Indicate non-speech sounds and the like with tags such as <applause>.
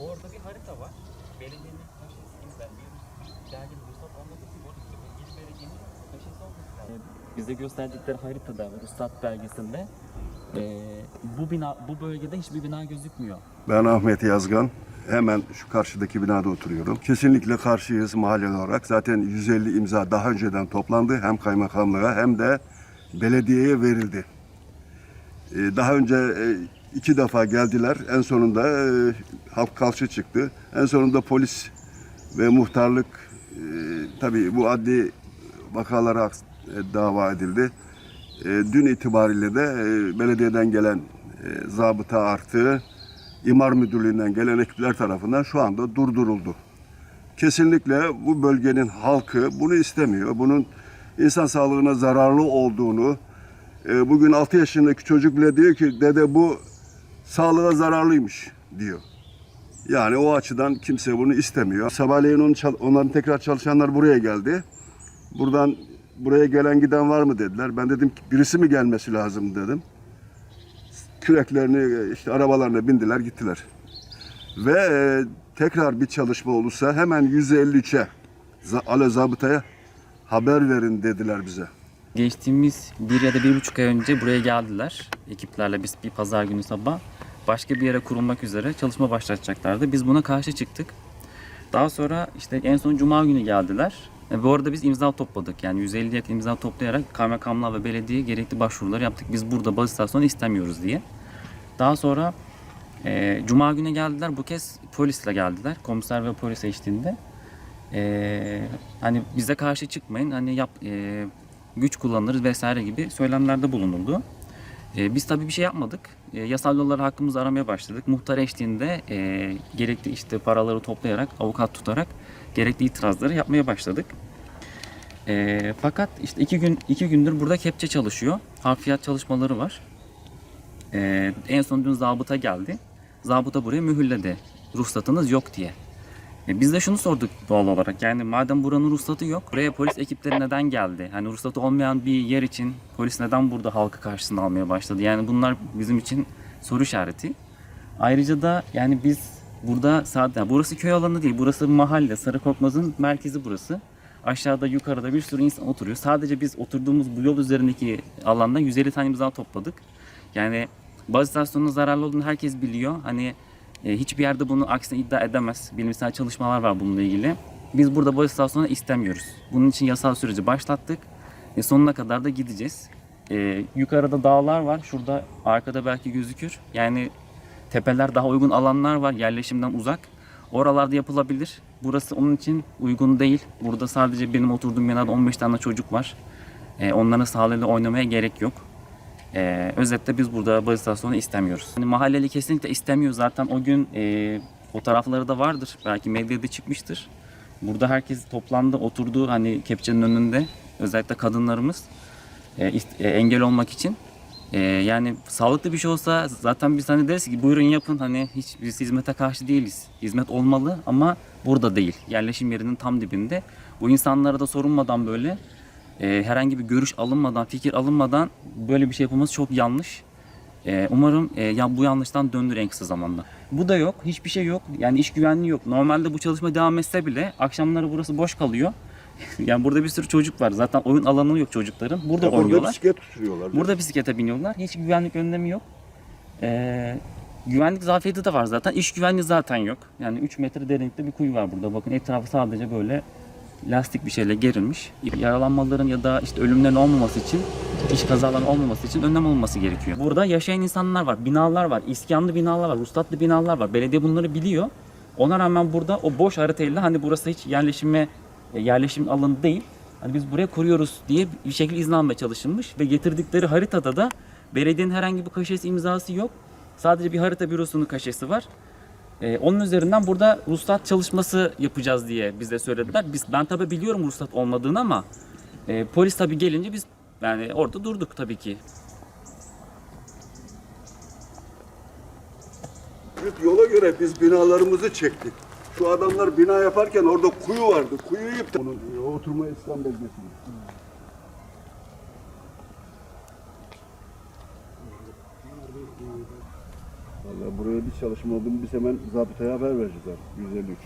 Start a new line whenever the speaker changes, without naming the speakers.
Orada bir harita var. Belediyenin kaşesinden bir dergi ruhsat olmadığı için orada ilgili belediyenin kaşesi olması lazım. Bize gösterdikleri haritada, ruhsat belgesinde eee, bu bina, bu bölgede hiçbir bina gözükmüyor.
Ben Ahmet Yazgan. Hemen şu karşıdaki binada oturuyorum. Kesinlikle karşıyız mahalle olarak. Zaten 150 imza daha önceden toplandı. Hem kaymakamlığa hem de belediyeye verildi. Ee, Daha önce e, iki defa geldiler. En sonunda e, halk karşı çıktı. En sonunda polis ve muhtarlık e, tabii bu adli vakalara e, dava edildi. E, Dün itibariyle de e, belediyeden gelen e, zabıta artı imar müdürlüğünden gelen ekipler tarafından şu anda durduruldu. Kesinlikle bu bölgenin halkı bunu istemiyor. Bunun insan sağlığına zararlı olduğunu, e, bugün 6 yaşındaki çocuk bile diyor ki dede bu sağlığa zararlıymış diyor. Yani o açıdan kimse bunu istemiyor. Sabahleyin onu onların tekrar çalışanlar buraya geldi. Buradan buraya gelen giden var mı dediler. Ben dedim birisi mi gelmesi lazım dedim. Küreklerini işte arabalarına bindiler gittiler. Ve e, tekrar bir çalışma olursa hemen 153'e za- alo zabıtaya haber verin dediler bize.
Geçtiğimiz bir ya da bir buçuk ay önce buraya geldiler. Ekiplerle biz bir pazar günü sabah başka bir yere kurulmak üzere çalışma başlatacaklardı. Biz buna karşı çıktık. Daha sonra işte en son cuma günü geldiler. E, bu arada biz imza topladık. Yani 150 yakın imza toplayarak kaymakamlığa ve belediyeye gerekli başvuruları yaptık. Biz burada baz istasyonu istemiyoruz diye. Daha sonra e, cuma günü geldiler. Bu kez polisle geldiler. Komiser ve polis eşliğinde. E, hani bize karşı çıkmayın. Hani yap e, güç kullanırız vesaire gibi söylemlerde bulunuldu. E, biz tabii bir şey yapmadık. E, yasal yolları hakkımızı aramaya başladık. Muhtar eşliğinde e, gerekli işte paraları toplayarak, avukat tutarak gerekli itirazları yapmaya başladık. E, fakat işte iki gün iki gündür burada kepçe çalışıyor. Harfiyat çalışmaları var. E, en son dün zabıta geldi. Zabıta buraya mühürledi. Ruhsatınız yok diye. E, Biz de şunu sorduk doğal olarak. Yani madem buranın ruhsatı yok, buraya polis ekipleri neden geldi? Hani ruhsatı olmayan bir yer için polis neden burada halkı karşısına almaya başladı? Yani bunlar bizim için soru işareti. Ayrıca da yani biz burada sadece yani burası köy alanı değil, burası mahalle, Sarıkorkmaz'ın merkezi burası. Aşağıda yukarıda bir sürü insan oturuyor. Sadece biz oturduğumuz bu yol üzerindeki alanda 150 tane imza topladık. Yani baz istasyonunun zararlı olduğunu herkes biliyor. Hani e, hiçbir yerde bunu aksine iddia edemez. Bilimsel çalışmalar var bununla ilgili. Biz burada baz istasyonu istemiyoruz. Bunun için yasal süreci başlattık. E, sonuna kadar da gideceğiz. E, yukarıda dağlar var. Şurada arkada belki gözükür. Yani tepeler daha uygun alanlar var yerleşimden uzak. Oralarda yapılabilir. Burası onun için uygun değil. Burada sadece benim oturduğum binada 15 tane çocuk var. E, onların sağlığıyla oynamaya gerek yok. Ee, özetle biz burada baz istasyonu istemiyoruz. Yani mahalleli kesinlikle istemiyor. Zaten o gün e, fotoğrafları da vardır. Belki medyada çıkmıştır. Burada herkes toplandı, oturdu hani kepçenin önünde. Özellikle kadınlarımız e, e, engel olmak için. E, yani sağlıklı bir şey olsa zaten biz hani deriz ki buyurun yapın hani hiç biz hizmete karşı değiliz. Hizmet olmalı ama burada değil. Yerleşim yerinin tam dibinde. Bu insanlara da sorulmadan böyle e, herhangi bir görüş alınmadan, fikir alınmadan böyle bir şey yapılması çok yanlış. E, umarım e, ya bu yanlıştan döndür en kısa zamanda. Bu da yok, hiçbir şey yok. Yani iş güvenliği yok. Normalde bu çalışma devam etse bile akşamları burası boş kalıyor. <laughs> yani burada bir sürü çocuk var. Zaten oyun alanı yok çocukların. Burada
Orada
oynuyorlar.
bisiklet sürüyorlar.
Burada bisiklete biniyorlar. Hiç güvenlik önlemi yok. Ee, güvenlik zafiyeti de var zaten. İş güvenliği zaten yok. Yani 3 metre derinlikte bir kuyu var burada. Bakın etrafı sadece böyle lastik bir şeyle gerilmiş. Yaralanmaların ya da işte ölümlerin olmaması için, iş kazaların olmaması için önlem alınması gerekiyor. Burada yaşayan insanlar var, binalar var, iskanlı binalar var, ruhsatlı binalar var. Belediye bunları biliyor. Ona rağmen burada o boş haritayla hani burası hiç yerleşime yerleşim alanı değil. Hani biz buraya kuruyoruz diye bir şekilde izin almaya çalışılmış ve getirdikleri haritada da belediyenin herhangi bir kaşesi imzası yok. Sadece bir harita bürosunun kaşesi var. Ee, onun üzerinden burada ruhsat çalışması yapacağız diye bize söylediler. Biz ben tabi biliyorum ruhsat olmadığını ama e, polis tabi gelince biz yani orada durduk tabii ki.
Yola göre biz binalarımızı çektik. Şu adamlar bina yaparken orada kuyu vardı. Kuyuyu yıktı. Onun e, oturma İslam belgesi.
Vallahi buraya bir çalışma olduğunu biz hemen zabıtaya haber vereceğiz abi. 153.